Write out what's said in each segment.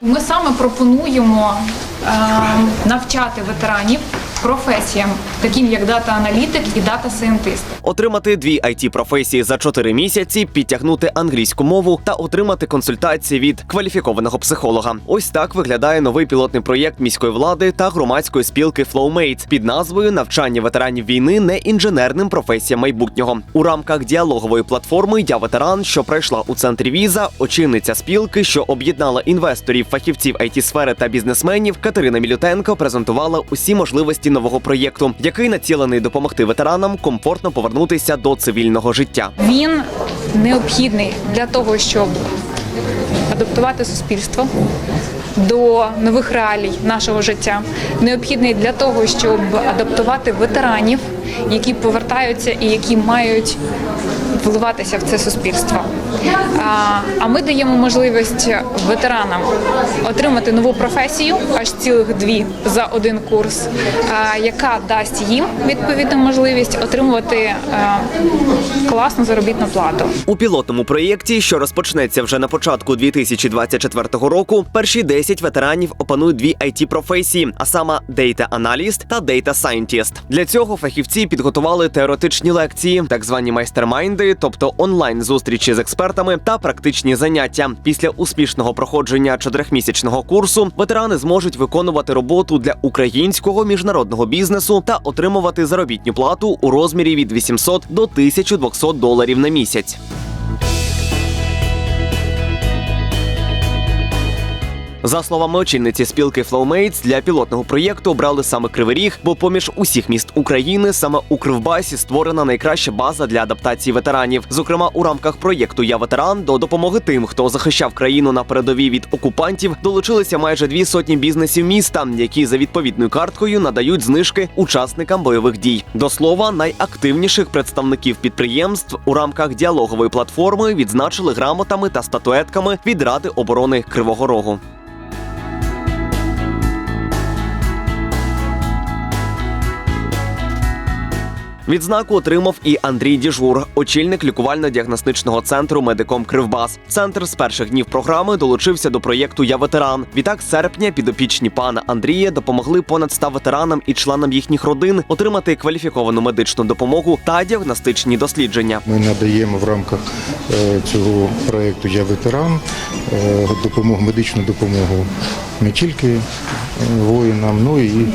Ми саме пропонуємо е, навчати ветеранів професіям, таким як дата-аналітик і дата-сайентист. Отримати дві it професії за 4 місяці, підтягнути англійську мову та отримати консультації від кваліфікованого психолога. Ось так виглядає новий пілотний проєкт міської влади та громадської спілки Flowmates під назвою Навчання ветеранів війни не інженерним професіям майбутнього. У рамках діалогової платформи Я ветеран, що пройшла у центрі віза, очільниця спілки, що об'єднала інвесторів, фахівців it сфери та бізнесменів, Катерина Мілютенко презентувала усі можливості нового проєкту, який націлений допомогти ветеранам комфортно повернутися до цивільного життя. Він необхідний для того, щоб адаптувати суспільство до нових реалій нашого життя. Необхідний для того, щоб адаптувати ветеранів, які повертаються і які мають вливатися в це суспільство. А, ми даємо можливість ветеранам отримати нову професію, аж цілих дві за один курс, яка дасть їм відповідну можливість отримувати класну заробітну плату. У пілотному проєкті, що розпочнеться вже на початку 2024 року, перші 10 ветеранів опанують дві it професії, а саме Data Analyst та Data Scientist. Для цього фахівці підготували теоретичні лекції, так звані майстермайнди, тобто онлайн зустрічі з експертами та практичні заняття. Після успішного проходження чотирьохмісячного курсу ветерани зможуть виконувати роботу для українського міжнародного бізнесу та отримувати заробітну плату у розмірі від 800 до 1200 доларів на місяць. За словами очільниці спілки Flowmates, для пілотного проєкту обрали саме Кривий Ріг, бо поміж усіх міст України саме у Кривбасі створена найкраща база для адаптації ветеранів. Зокрема, у рамках проєкту Я ветеран до допомоги тим, хто захищав країну на передовій від окупантів, долучилися майже дві сотні бізнесів міста, які за відповідною карткою надають знижки учасникам бойових дій. До слова, найактивніших представників підприємств у рамках діалогової платформи відзначили грамотами та статуетками від Ради оборони Кривого Рогу. Відзнаку отримав і Андрій Діжур, очільник лікувально-діагностичного центру Медиком Кривбас. Центр з перших днів програми долучився до проєкту Я ветеран. Відтак, серпня підопічні пана Андрія допомогли понад 100 ветеранам і членам їхніх родин отримати кваліфіковану медичну допомогу та діагностичні дослідження. Ми надаємо в рамках е, цього проєкту Я ветеран е, допомогу, медичну допомогу не тільки е, воїнам, ну і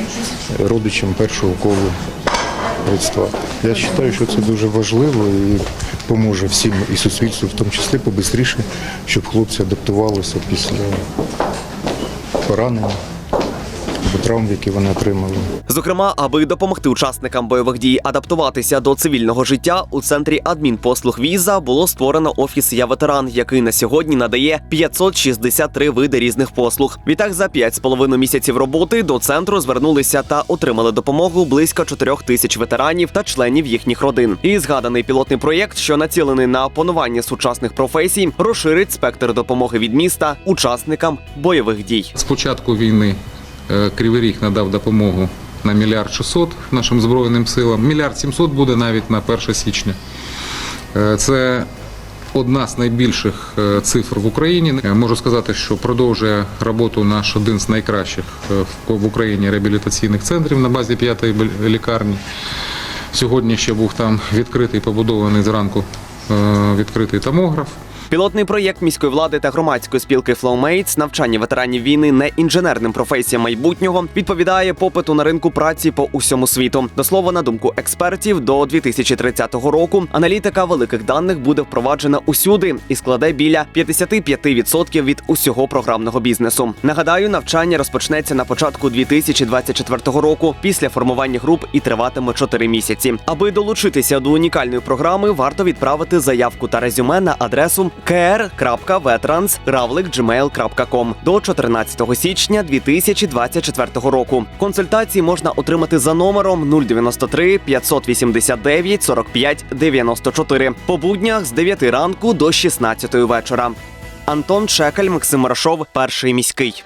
родичам першого колу людства. Я вважаю, що це дуже важливо і поможе всім і суспільству, в тому числі побистріше, щоб хлопці адаптувалися після поранень або травм, які вони отримали. Зокрема, аби допомогти учасникам бойових дій адаптуватися до цивільного життя, у центрі адмінпослуг віза було створено офіс Я ветеран, який на сьогодні надає 563 види різних послуг. Відтак за 5,5 місяців роботи до центру звернулися та отримали допомогу близько 4 тисяч ветеранів та членів їхніх родин. І згаданий пілотний проєкт, що націлений на опанування сучасних професій, розширить спектр допомоги від міста учасникам бойових дій. З початку війни Кривий Ріг надав допомогу на мільярд 600 нашим Збройним силам. Мільярд 700 буде навіть на 1 січня. Е, Це одна з найбільших е, цифр в Україні. Е, Можу сказати, що продовжує роботу наш один з найкращих е, в- Україні реабілітаційних центрів на базі п'ятої бл- лікарні. Сьогодні ще був там відкритий, побудований зранку е, відкритий томограф. Пілотний проєкт міської влади та громадської спілки Flowmates навчання ветеранів війни не інженерним професіям майбутнього відповідає попиту на ринку праці по усьому світу. До слова, на думку експертів, до 2030 року аналітика великих даних буде впроваджена усюди і складе біля 55% від усього програмного бізнесу. Нагадаю, навчання розпочнеться на початку 2024 року після формування груп і триватиме 4 місяці. Аби долучитися до унікальної програми, варто відправити заявку та резюме на адресу kr.veterans.gmail.com до 14 січня 2024 року. Консультації можна отримати за номером 093 589 45 94 по буднях з 9 ранку до 16 вечора. Антон Шекель, Максим Марашов, перший міський.